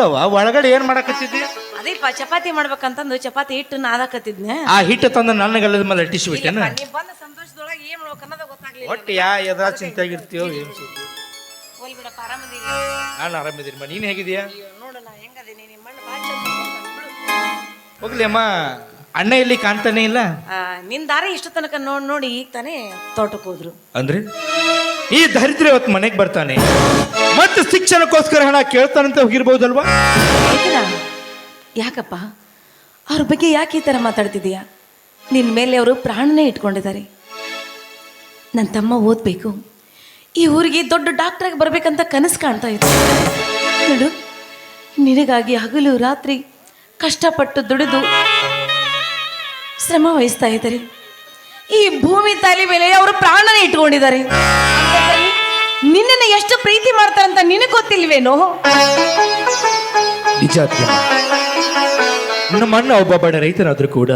ಅಲ್ಲವ್ವ ಒಳಗಡೆ ಏನ್ ಮಾಡಕತ್ತಿದ್ದಿ? ಪಾ ಚಪಾತಿ ಮಾಡ್ಬೇಕಂತಂದು ಚಪಾತಿ ಹಿಟ್ಟು ನಾದಾಕತ್ತಿದ್ನೆ. ಆ ಹಿಟ್ಟು ತಂದು ನನ್ನ ಗಲ್ಲದ ಮೇಲೆ ಅಟ್ಟಿಸಿ ಬಿಟ್ಟೇನ ಬಂದ ಸಂತೋಷದೊಳಗೆ ಏನ್ ಮಾಡ್ಬೇಕು ಅನ್ನೋದು ಗೊತ್ತಾಗ್ಲಿಲ್ಲ ಒಟ್ಟು ಯಾ ಎದ ಚಿಂತೆ ಆಗಿರ್ತೀಯೋ ಏನ್ ಸುದ್ದಿ ಹೋಲ್ ಬಿಡಪ್ಪ ಆರಾಮದೀನಿ ನಾನು ಆರಾಮಿದ್ದೀನಿ ನೀನ್ ಹೇಗಿದೀಯಾ ಹೆಂಗದೀನಿ ನಿಮ್ಮ ಮಣ್ಣು ಭಾಳ ಚಂದ ಹೋಗ್ಲಿ ಅಮ್ಮ ಅಣ್ಣ ಇಲ್ಲಿ ಕಾಣ್ತಾನೆ ಇಲ್ಲ? ನಿನ್ನ ದಾರಿ ಇಷ್ಟು ತನಕ ನೋಡ್ ನೋಡಿ ಈಗ ತಾನೇ ತೋಟಕ್ಕೆ ಹೋದ್ರು. ಅಂದ್ರೆ? ಈ ದರಿದ್ರ ಇವತ್ತು ಮನೆಗೆ ಬರ್ತಾನೆ. ಮತ್ತೆ ಶಿಕ್ಷಣಕ್ಕೋಸ್ಕರ ಹಣ ಕೇಳ್ತಾನಂತ ಹೋಗಿರ್ಬೋದಲ್ವಾ? ಯಾಕಪ್ಪ? ಅವ್ರ ಬಗ್ಗೆ ಯಾಕೆ ಈ ಥರ ಮಾತಾಡ್ತಿದೀಯಾ? ನಿನ್ನ ಮೇಲೆ ಅವರು ಪ್ರಾಣನೇ ಇಟ್ಕೊಂಡಿದ್ದಾರೆ. ನನ್ನ ತಮ್ಮ ಓದಬೇಕು. ಈ ಊರಿಗೆ ದೊಡ್ಡ ಡಾಕ್ಟ್ರಾಗಿ ಬರಬೇಕಂತ ಕನಸು ಕಾಣ್ತಾ ಇತ್ತು ನೋಡು, ನಿನಗಾಗಿ ಹಗಲು ರಾತ್ರಿ ಕಷ್ಟಪಟ್ಟು ದುಡಿದು ಶ್ರಮ ವಹಿಸ್ತಾ ಇದ್ದಾರೆ. ಈ ಭೂಮಿ ತಾಲಿ ಮೇಲೆ ಅವರು ಪ್ರಾಣನೇ ಇಟ್ಕೊಂಡಿದ್ದಾರೆ. ನಿನ್ನನ್ನು ಎಷ್ಟು ಪ್ರೀತಿ ಮಾಡ್ತಾರಂತ ನಿನಗೆ ಗೊತ್ತಿಲ್ವೇನೋ? ನಿಜ ಅತ್ಯಮ್ಮ. ನಮ್ಮ ಅಣ್ಣ ಒಬ್ಬ ಬಡ ರೈತನಾದ್ರೂ ಕೂಡ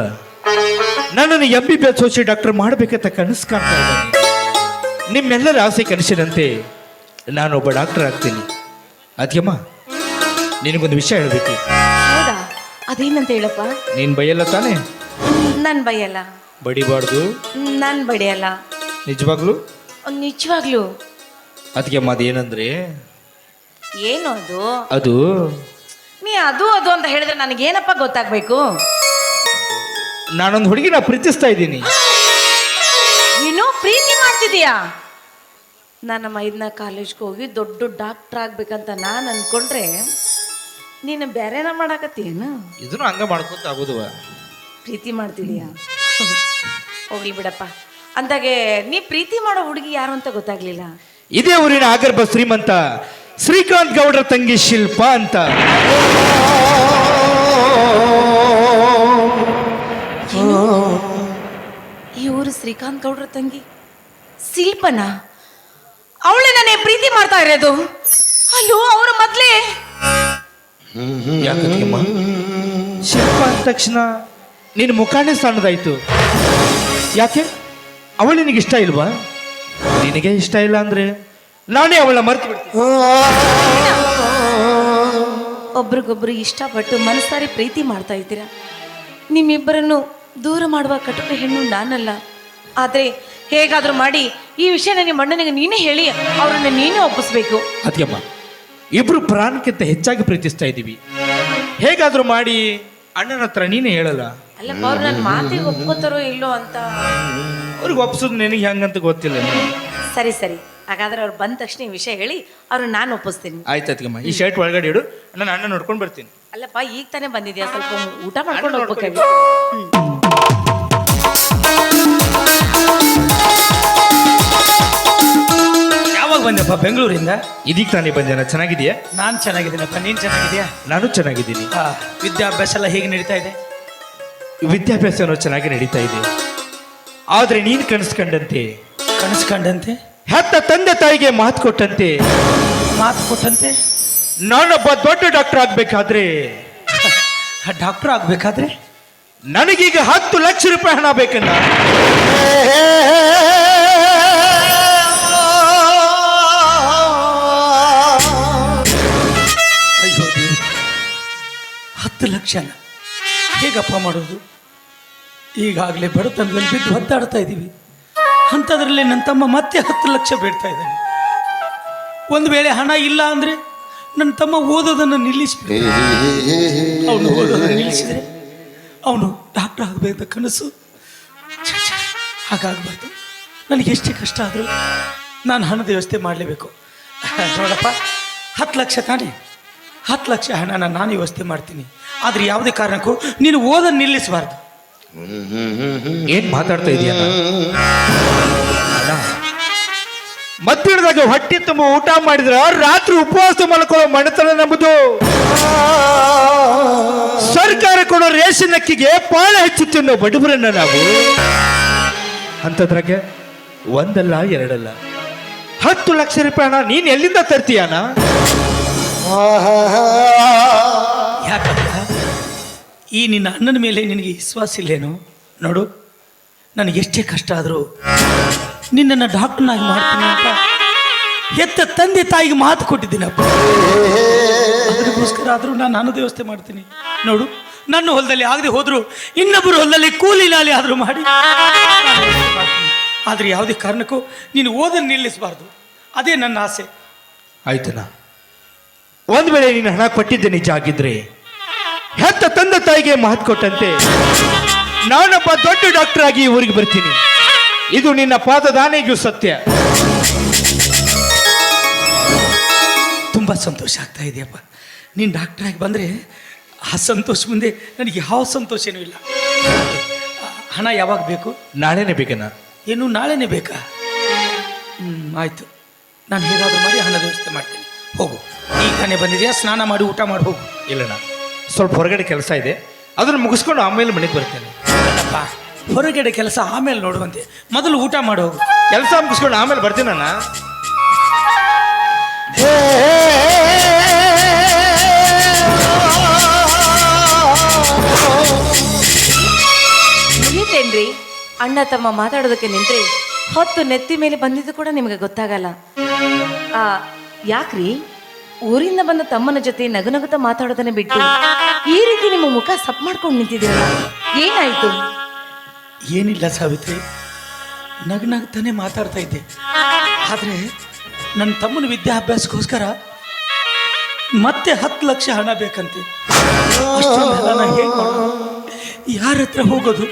ನನ್ನನ್ನು ಎಂ ಬಿ ಬಿ ಎಸ್ ಸೋಚಿ ಡಾಕ್ಟರ್ ಮಾಡಬೇಕಂತ ಕನಸು ಕಾಣ್ತಾ ಇದ್ದಾನೆ. ನಿಮ್ಮೆಲ್ಲರ ಆಸೆ ಕನಸಿನಂತೆ ಒಬ್ಬ ಡಾಕ್ಟರ್ ಆಗ್ತೀನಿ. ಅದ್ಯಮ್ಮ ನಿನಗೊಂದು ವಿಷಯ ಹೇಳಬೇಕು. ಹೌದಾ? ಅದೇನಂತ ಹೇಳಪ್ಪ? ನೀನು ಬೈಯಲ್ಲ ತಾನೇ? ನಾನು ಬೈಯಲ್ಲ. ಬಡಿಬಾರ್ದು. ನಾನು ಬಡಿಯಲ್ಲ. ನಿಜವಾಗ್ಲು? ನಿಜವಾಗ್ಲು. ಅದಕ್ಕೆಮ್ಮ ಅದೇನಂದ್ರೆ ಏನು ಅದು ಅದು ನೀ ಅದು ಅದು ಅಂತ ಹೇಳಿದ್ರೆ ನನಗೇನಪ್ಪ ಗೊತ್ತಾಗ್ಬೇಕು? ನಾನೊಂದು ಹುಡುಗಿನ ಪ್ರೀತಿಸ್ತಾ ಇದ್ದೀನಿ. ನೀನು ಪ್ರೀತಿ ಮಾಡ್ತಿದೀಯಾ ನಾನು ಮೈದ್ನ ಕಾಲೇಜ್ಗೆ ಹೋಗಿ ದೊಡ್ಡ ಡಾಕ್ಟರ್ ಆಗ್ಬೇಕಂತ ನಾನು ಅನ್ಕೊಂಡ್ರೆ ನೀನು ಬೇರೆನ ಮಾಡಾಕತ್ತೀಯೇನು? ಇದನ್ನು ಹಂಗ ಮಾಡ್ಕೊಂತ ಆಗೋದು ಪ್ರೀತಿ ಮಾಡ್ತಿದೀಯಾ ಹೋಗ್ಲಿ ಬಿಡಪ್ಪ. ಅಂದಾಗೆ ನೀ ಪ್ರೀತಿ ಮಾಡೋ ಹುಡುಗಿ ಯಾರು ಅಂತ ಗೊತ್ತಾಗ್ಲಿಲ್ಲ? ಇದೇ ಊರಿನ ಆಗರ್ಭ ಶ್ರೀಮಂತ ಶ್ರೀಕಾಂತ್ ಗೌಡರ ತಂಗಿ ಶಿಲ್ಪ ಅಂತ. ಈ ಊರು ಶ್ರೀಕಾಂತ್ ಗೌಡರ ತಂಗಿ? ಶಿಲ್ಪನ? ಅವಳೆ ನಾನೇ ಪ್ರೀತಿ ಮಾಡ್ತಾ ಇರೋದು. ಅಯ್ಯೋ ಅವರ ಮೊದ್ಲೇ. ಯಾಕಮ್ಮ ಶಿಲ್ಪ ಅಂದ ತಕ್ಷಣ ನಿನ್ನ ಮುಖಾನೇ ಸಣ್ಣದಾಯ್ತು. ಯಾಕೆ? ಅವಳು ನಿನಗೆ ಇಷ್ಟ ಇಲ್ವಾ? ನಿನಗೆ ಇಷ್ಟ ಇಲ್ಲ ಅಂದ್ರೆ ನಾನೇ ಅವಳನ್ನ ಮರ್ತು ಬಿಡ್ತೀನಿ. ಒಬ್ರಿಗೊಬ್ರು ಇಷ್ಟಪಟ್ಟು ಮನಸ್ಸಾರಿ ಪ್ರೀತಿ ಮಾಡ್ತಾ ಇದ್ದೀರಾ? ನಿಮ್ಮಿಬ್ಬರನ್ನು ದೂರ ಮಾಡುವ ಕಟುಕ ಹೆಣ್ಣು ನಾನಲ್ಲ. ಆದರೆ ಹೇಗಾದರೂ ಮಾಡಿ ಈ ವಿಷಯನ ನಿಮ್ಮ ಅಣ್ಣನಿಗೆ ನೀನೇ ಹೇಳಿ ಅವರನ್ನು ನೀನೇ ಒಪ್ಪಿಸ್ಬೇಕು. ಅದಕ್ಕೆಮ್ಮ ಇಬ್ರು ಪ್ರಾಣಕ್ಕಿಂತ ಹೆಚ್ಚಾಗಿ ಪ್ರೀತಿಸ್ತಾ ಇದ್ದೀವಿ. ಹೇಗಾದ್ರೂ ಮಾಡಿ ಅಣ್ಣನ ಹತ್ರ ನೀನೇ ಹೇಳಲ್ಲ. ಅಲ್ಲಪ್ಪ ಅವ್ರು ನನ್ನ ಮಾತಿಗೆ ಒಪ್ಕೋತಾರೋ ಇಲ್ಲೋ ಅಂತ. ಅವ್ರಿಗೆ ಒಪ್ಸೋದು ನಿನಗೆ ಹೆಂಗಂತ ಗೊತ್ತಿಲ್ಲ ಸರಿ ಸರಿ. ಹಾಗಾದ್ರೆ ಅವ್ರು ಬಂದ ತಕ್ಷಣ ಈ ವಿಷಯ ಹೇಳಿ ಅವ್ರು ನಾನು ಒಪ್ಪಿಸ್ತೀನಿ. ಆಯ್ತು ಅದಕ್ಕಮ್ಮ ಈ ಶರ್ಟ್ ಒಳಗಡೆ ಇಡು ನಾನು ಅಣ್ಣ ನೋಡ್ಕೊಂಡು ಬರ್ತೀನಿ. ಅಲ್ಲಪ್ಪ ಈಗ ತಾನೇ ಬಂದಿದ್ಯಾ? ಸ್ವಲ್ಪ ಊಟ ಮಾಡ್ಕೊಂಡು ಹೋಗ್ಬೇಕಾಗಿ. ಯಾವಾಗ ಬಂದೆಪ್ಪ ಬೆಂಗಳೂರಿಂದ? ಇದೀಗ ತಾನೇ ಬಂದೇನ ಚೆನ್ನಾಗಿದೆಯಾ ನಾನು ಚೆನ್ನಾಗಿದ್ದೀನಪ್ಪ. ನೀನು ಚೆನ್ನಾಗಿದೆಯಾ ನಾನು ಚೆನ್ನಾಗಿದ್ದೀನಿ. ಆ, ವಿದ್ಯಾಭ್ಯಾಸ ಎಲ್ಲ ಹೇಗೆ ನಡೀತಾ ಇದೆ? ವಿದ್ಯಾಭ್ಯಾಸನೂ ಚೆನ್ನಾಗಿ ನಡೀತಾ ಇದೆ. ಆದರೆ ನೀನು ಕನಸ್ಕೊಂಡಂತೆ ಕನಸ್ಕೊಂಡಂತೆ? ಹೆತ್ತ ತಂದೆ ತಾಯಿಗೆ ಮಾತು ಕೊಟ್ಟಂತೆ. ಮಾತು ಕೊಟ್ಟಂತೆ? ನಾನೊಬ್ಬ ದೊಡ್ಡ ಡಾಕ್ಟರ್ ಆಗ್ಬೇಕಾದ್ರೆ ಡಾಕ್ಟರ್ ಆಗ್ಬೇಕಾದ್ರೆ? ನನಗೀಗ ಹತ್ತು ಲಕ್ಷ ರೂಪಾಯಿ ಹಣ ಬೇಕನ್ನ ಅಯ್ಯೋ. ಹತ್ತು ಲಕ್ಷನ? ಹೇಗಪ್ಪ ಮಾಡೋದು ಈಗಾಗಲೇ ಬಡತನದಲ್ಲಿ ಬಿದ್ದು ಒದ್ದಾಡ್ತಾ ಇದ್ದೀವಿ. ಅಂಥದ್ರಲ್ಲಿ ನನ್ನ ತಮ್ಮ ಮತ್ತೆ ಹತ್ತು ಲಕ್ಷ ಬೇಡ್ತಾ ಇದ್ದಾನೆ ಒಂದು ವೇಳೆ ಹಣ ಇಲ್ಲ ಅಂದರೆ ನನ್ನ ತಮ್ಮ ಓದೋದನ್ನು ನಿಲ್ಲಿಸ್ಬಿಟ್ಟು ಅವನು ಓದೋದನ್ನು ನಿಲ್ಲಿಸಿದ್ರೆ ಅವನು ಡಾಕ್ಟರ್ ಆಗಬೇಕಂತ ಕನಸು. ಹಾಗಾಗಬಾರ್ದು. ನನಗೆ ಎಷ್ಟು ಕಷ್ಟ ಆದರೂ ನಾನು ಹಣದ ವ್ಯವಸ್ಥೆ ಮಾಡಲೇಬೇಕು. ನೋಡಪ್ಪ, ಹತ್ತು ಲಕ್ಷ ತಾನೇ. ಹತ್ತು ಲಕ್ಷ ಹಣನ ನಾನು ವ್ಯವಸ್ಥೆ ಮಾಡ್ತೀನಿ. ಆದರೆ ಯಾವುದೇ ಕಾರಣಕ್ಕೂ ನೀನು ಓದ ನಿಲ್ಲಿಸಬಾರ್ದು. ಏನ್ ಮಾತಾಡ್ತಾ ಇದೀಯ ಮತ್ತಿಡ್ದಾಗ ಹೊಟ್ಟೆ ತುಂಬ ಊಟ ಮಾಡಿದ್ರ ರಾತ್ರಿ ಉಪವಾಸ ಮಲ್ಕೊಳ್ಳೋ ಮಣತನ ನಂಬುದು. ಸರ್ಕಾರ ಕೊಡೋ ರೇಷನ್ ಅಕ್ಕಿಗೆ ಪಾಳ ಹೆಚ್ಚು ತಿನ್ನೋ ಬಡವರನ್ನ ನಾವು. ಅಂತದ್ರಾಗೆ ಒಂದಲ್ಲ ಎರಡಲ್ಲ? ಹತ್ತು ಲಕ್ಷ ರೂಪಾಯಿ ಹಣ ನೀನ್ ಎಲ್ಲಿಂದ ತರ್ತೀಯಣ್ಣ? ಯಾಕಪ್ಪ ಈ ನಿನ್ನ ಅಣ್ಣನ ಮೇಲೆ ನಿನಗೆ ವಿಶ್ವಾಸ ಇಲ್ಲೇನು? ನೋಡು, ನನಗೆ ಎಷ್ಟೇ ಕಷ್ಟ ಆದರೂ ನಿನ್ನನ್ನು ಡಾಕ್ಟರ್ನಾಗಿ ಮಾಡ್ತೀನಿ ಅಂತ ಹೆತ್ತ ತಂದೆ ತಾಯಿಗೆ ಮಾತು ಕೊಟ್ಟಿದ್ದೀನಪ್ಪ. ಅದಕ್ಕೋಸ್ಕರ ಆದರೂ ನಾನು ನಾನು ವ್ಯವಸ್ಥೆ ಮಾಡ್ತೀನಿ. ನೋಡು, ನನ್ನ ಹೊಲದಲ್ಲಿ ಆಗದೆ ಹೋದ್ರು ಇನ್ನೊಬ್ಬರು ಹೊಲದಲ್ಲಿ ಕೂಲಿ ನಾಲಿ ಆದರೂ ಮಾಡಿ ಆದರೆ ಯಾವುದೇ ಕಾರಣಕ್ಕೂ ನೀನು ಓದನ್ನು ನಿಲ್ಲಿಸಬಾರ್ದು. ಅದೇ ನನ್ನ ಆಸೆ. ಆಯ್ತನ ಒಂದು ವೇಳೆ ನೀನು ಹಣ ಕೊಟ್ಟಿದ್ದೆ ನಿಜ ಆಗಿದ್ರೆ ಹೆತ್ತ ತಂದೆ ತಾಯಿಗೆ ಮಹತ್ ಕೊಟ್ಟಂತೆ. ನಾನೊಬ್ಬ ದೊಡ್ಡ ಡಾಕ್ಟರ್ ಆಗಿ ಊರಿಗೆ ಬರ್ತೀನಿ. ಇದು ನಿನ್ನ ಪಾದದಾನೆಗೂ ಸತ್ಯ. ತುಂಬ ಸಂತೋಷ ಆಗ್ತಾ ಇದೆಯಪ್ಪ. ನೀನು ಆಗಿ ಬಂದರೆ ಆ ಸಂತೋಷ ಮುಂದೆ ನನಗೆ ಯಾವ ಸಂತೋಷನೂ ಇಲ್ಲ. ಹಣ ಯಾವಾಗ ಬೇಕು? ನಾಳೆನೇ ಬೇಕನ? ಏನು ನಾಳೆನೇ ಬೇಕಾ? ಹ್ಞೂ ಆಯಿತು. ನಾನು ಹೇಗಾದರೂ ಮಾಡಿ ಹಣದ ವ್ಯವಸ್ಥೆ ಮಾಡ್ತೀನಿ. ಹೋಗು. ಈಗನೇ ಬಂದಿದೆಯಾ? ಸ್ನಾನ ಮಾಡಿ ಊಟ ಮಾಡಿ ಹೋಗು. ಇಲ್ಲಣ್ಣ. ಸ್ವಲ್ಪ ಹೊರಗಡೆ ಕೆಲಸ ಇದೆ ಅದನ್ನು ಮುಗಿಸ್ಕೊಂಡು ಆಮೇಲೆ ಮನೆಗೆ ಬರ್ತೇನೆ ಅಪ್ಪ ಹೊರಗಡೆ ಕೆಲಸ ಆಮೇಲೆ ನೋಡುವಂತೆ ಮೊದಲು ಊಟ ಮಾಡಿ ಕೆಲಸ ಮುಗಿಸ್ಕೊಂಡು ಆಮೇಲೆ ಬರ್ತೀನಣ್ಣ ಮುಗೀತೇನ್ರಿ ಅಣ್ಣ ತಮ್ಮ ಮಾತಾಡೋದಕ್ಕೆ ನಿಂತ್ರಿ ಹೊತ್ತು ನೆತ್ತಿ ಮೇಲೆ ಬಂದಿದ್ದು ಕೂಡ ನಿಮಗೆ ಗೊತ್ತಾಗಲ್ಲ ಆ ಯಾಕ್ರಿ ಊರಿಂದ ಬಂದ ತಮ್ಮನ ಜೊತೆ ನಗುನಗುತ್ತಾ ಮಾತಾಡೋದನ್ನ ಬಿಟ್ಟು ಈ ರೀತಿ ನಿಮ್ಮ ಮುಖ ಸಪ್ ಮಾಡ್ಕೊಂಡು ನಿಂತಿದ್ದೀರಲ್ಲ ಏನಾಯ್ತು? ಏನಿಲ್ಲ ಸಾವಿತ್ರಿ. ನಗ್ನಗ್ತಾನೆ ಮಾತಾಡ್ತಾ ಇದ್ದೆ. ಆದರೆ ನನ್ನ ತಮ್ಮನ ವಿದ್ಯಾಭ್ಯಾಸಕ್ಕೋಸ್ಕರ ಮತ್ತೆ ಹತ್ತು ಲಕ್ಷ ಹಣ ಬೇಕಂತೆ. ಯಾರ ಹತ್ರ ಹೋಗೋದು?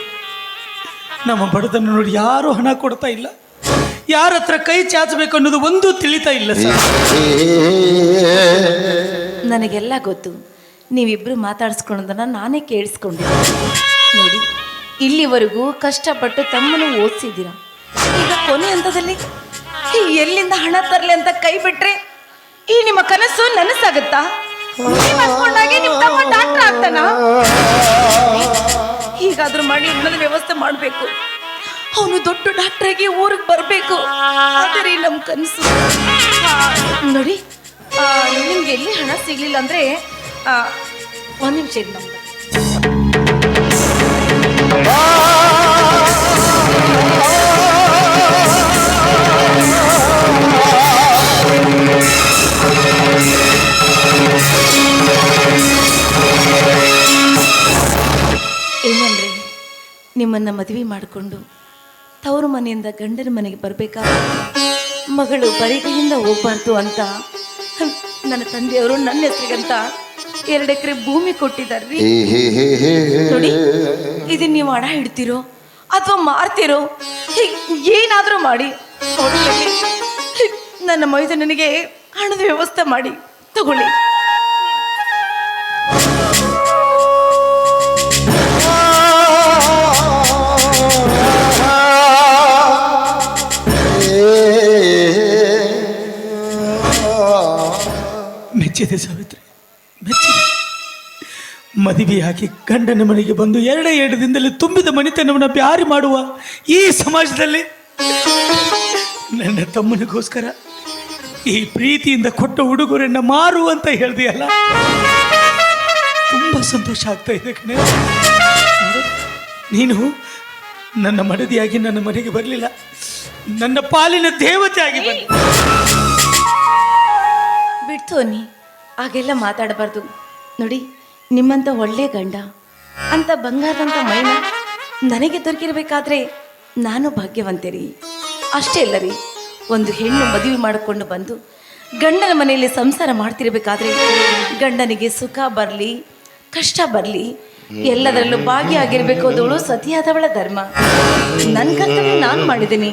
ನಮ್ಮ ಬಡದನ್ನು ನೋಡಿ ಯಾರೂ ಹಣ ಕೊಡ್ತಾ ಇಲ್ಲ. ಯಾರ ಹತ್ರ ಕೈ ಚಾಚಬೇಕು ಅನ್ನೋದು ಒಂದು ತಿಳಿತಾ ಇಲ್ಲ, ಸರ್. ನನಗೆಲ್ಲ ಗೊತ್ತು. ನೀವಿಬ್ರು ಮಾತಾಡಿಸ್ಕೊಳ್ಳೋದನ್ನ ನಾನೇ ಕೇಳಿಸ್ಕೊಂಡೆ ನೋಡಿ, ಇಲ್ಲಿವರೆಗೂ ಕಷ್ಟಪಟ್ಟು ತಮ್ಮನ್ನು ಓದಿಸಿದ್ದೀರ? ಈಗ ಕೊನೆ ಹಂತದಲ್ಲಿ ಎಲ್ಲಿಂದ ಹಣ ತರಲಿ ಅಂತ ಕೈ ಬಿಟ್ರೆ ಈ ನಿಮ್ಮ ಕನಸು ನನಸಾಗುತ್ತಾ? ಡಾಕ್ಟರ್ ಹೀಗಾದ್ರೂ ಮಾಡಿ ಹಣದ ವ್ಯವಸ್ಥೆ ಮಾಡಬೇಕು. ಅವನು ದೊಡ್ಡ ಡಾಕ್ಟ್ರಾಗಿ ಊರಿಗೆ ಬರಬೇಕು. ಆದರೆ ನಮ್ಮ ಕನಸು. ನೋಡಿ ನಿಮ್ಗೆ ಎಲ್ಲಿ ಹಣ ಸಿಗ್ಲಿಲ್ಲ ಅಂದ್ರೆ ಒಂದ್ ನಿಮಿಷ ನಮ್ಗೆ. ಏನಂದ್ರೆ, ನಿಮ್ಮನ್ನ ಮದುವೆ ಮಾಡಿಕೊಂಡು ತವರು ಮನೆಯಿಂದ ಗಂಡನ ಮನೆಗೆ ಬರಬೇಕಾದ ಮಗಳು ಬರಿಗೆಯಿಂದ ಹೋಗ್ಬಾರ್ದು ಅಂತ. ನನ್ನ ತಂದೆಯವರು ನನ್ನ ಹೆಸರಿಗಂತ ಎರಡು ಎಕರೆ ಭೂಮಿ ಕೊಟ್ಟಿದ್ದಾರೆ. ನೋಡಿ ಇದನ್ನ ನೀವು ಹಣ ಇಡ್ತೀರೋ ಅಥವಾ ಮಾರ್ತಿರೋ? ಏನಾದರೂ ಮಾಡಿ. ನನ್ನ ಮೈದನನಿಗೆ ಹಣದ ವ್ಯವಸ್ಥೆ ಮಾಡಿ. ತಗೊಳ್ಳಿ. ಮೆಚ್ಚಿದೆ ಸಾವಿತ್ರಿ, ಮೆಚ್ಚಿದೆ. ಹಾಕಿ ಗಂಡನ ಮನೆಗೆ ಬಂದು ಎರಡೇ ಎರಡು ದಿನದಲ್ಲಿ ತುಂಬಿದ ಮನೆತನವನ್ನು ಬ್ಯಾರಿ ಮಾಡುವ ಈ ಸಮಾಜದಲ್ಲಿ ನನ್ನ ತಮ್ಮನಿಗೋಸ್ಕರ ಈ ಪ್ರೀತಿಯಿಂದ ಕೊಟ್ಟ ಹುಡುಗರನ್ನು ಮಾರು ಅಂತ ಹೇಳಿದೆಯಲ್ಲ? ತುಂಬ ಸಂತೋಷ ಆಗ್ತಾ ಇದೆ ಕಣೆ. ನೀನು ನನ್ನ ಮಡದಿಯಾಗಿ ನನ್ನ ಮನೆಗೆ ಬರಲಿಲ್ಲ. ನನ್ನ ಪಾಲಿನ ದೇವತೆಯಾಗಿ ಬಂದ. ಬಿಡ್ತು ಅನ್ನಿ. ಹಾಗೆಲ್ಲ ಮಾತಾಡಬಾರ್ದು. ನೋಡಿ, ನಿಮ್ಮಂತ ಒಳ್ಳೆ ಗಂಡ ಅಂತ ಬಂಗಾರದಂಥ ಮೈನ ನನಗೆ ದೊರಕಿರಬೇಕಾದ್ರೆ ನಾನು ಭಾಗ್ಯವಂತೆ ರೀ ಅಷ್ಟೇ ಅಲ್ಲ ರೀ, ಒಂದು ಹೆಣ್ಣು ಮದುವೆ ಮಾಡಿಕೊಂಡು ಬಂದು ಗಂಡನ ಮನೆಯಲ್ಲಿ ಸಂಸಾರ ಮಾಡ್ತಿರ್ಬೇಕಾದ್ರೆ ಗಂಡನಿಗೆ ಸುಖ ಬರಲಿ, ಕಷ್ಟ ಬರಲಿ, ಎಲ್ಲದರಲ್ಲೂ ಭಾಗಿಯಾಗಿರ್ಬೇಕು ಅದವಳು ಸತಿಯಾದವಳ ಧರ್ಮ. ನನ್ನ ಕರ್ತವ್ಯ ನಾನು ಮಾಡಿದ್ದೀನಿ.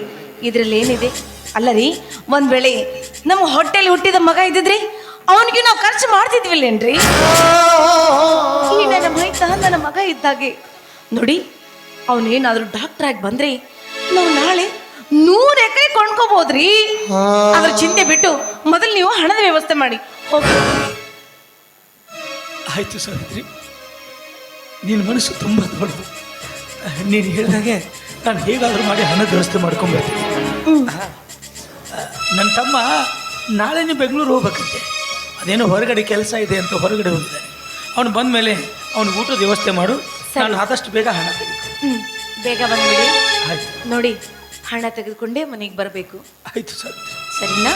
ಇದರಲ್ಲಿ ಏನಿದೆ ಅಲ್ಲ ರೀ, ಒಂದು ವೇಳೆ ನಮ್ಮ ಹೊಟ್ಟೆಲಿ ಹುಟ್ಟಿದ ಮಗ ಇದ್ದಿದ್ರಿ? ಅವನಿಗೆ ನಾವು ಖರ್ಚು ಮಾಡ್ತಿದ್ವಿಲ್ಲೇನ್ರಿ? ಈ ನನ್ನ ಮೈತ ನನ್ನ ಮಗ ಇದ್ದಾಗೆ. ನೋಡಿ ಅವನೇನಾದ್ರೂ ಡಾಕ್ಟರ್ ಆಗಿ ಬಂದ್ರೆ ನಾವು ನಾಳೆ ನೂರು ಎಕರೆ ಕೊಂಡ್ಕೋಬಹುದ್ರಿ ಅದ್ರ ಚಿಂತೆ ಬಿಟ್ಟು ಮೊದಲು ನೀವು ಹಣದ ವ್ಯವಸ್ಥೆ ಮಾಡಿ. ಆಯ್ತು ಆಯಿತು ಸಾವಿತ್ರಿ. ನಿನ್ನ ಮನಸ್ಸು ತುಂಬ ದೊಡ್ಡದು. ನೀನು ಹೇಳಿದಾಗೆ ನಾನು ಹೇಗಾದರೂ ಮಾಡಿ ಹಣದ ವ್ಯವಸ್ಥೆ ಮಾಡ್ಕೊಂಬರ್ತೀನಿ ನನ್ನ ತಮ್ಮ ನಾಳೆ ನೀವು ಬೆಂಗಳೂರು ಹೋಗ್ಬೇಕಂತೆ. ಅದೇನೋ ಹೊರಗಡೆ ಕೆಲಸ ಇದೆ ಅಂತ ಹೊರಗಡೆ ಹೋಗಿದ್ದಾನೆ. ಅವನು ಬಂದ ಮೇಲೆ ಅವನು ಊಟದ ವ್ಯವಸ್ಥೆ ಮಾಡು. ನಾನು ಆದಷ್ಟು ಬೇಗ ಹಣ ತೆಗೆದು ಹ್ಮ್ ಬೇಗ ಬಂದ್ಬಿಡಿ. ನೋಡಿ ಹಣ ತೆಗೆದುಕೊಂಡೇ ಮನೆಗೆ ಬರಬೇಕು. ಆಯ್ತು ಸರ್. ಸರಿನಾ?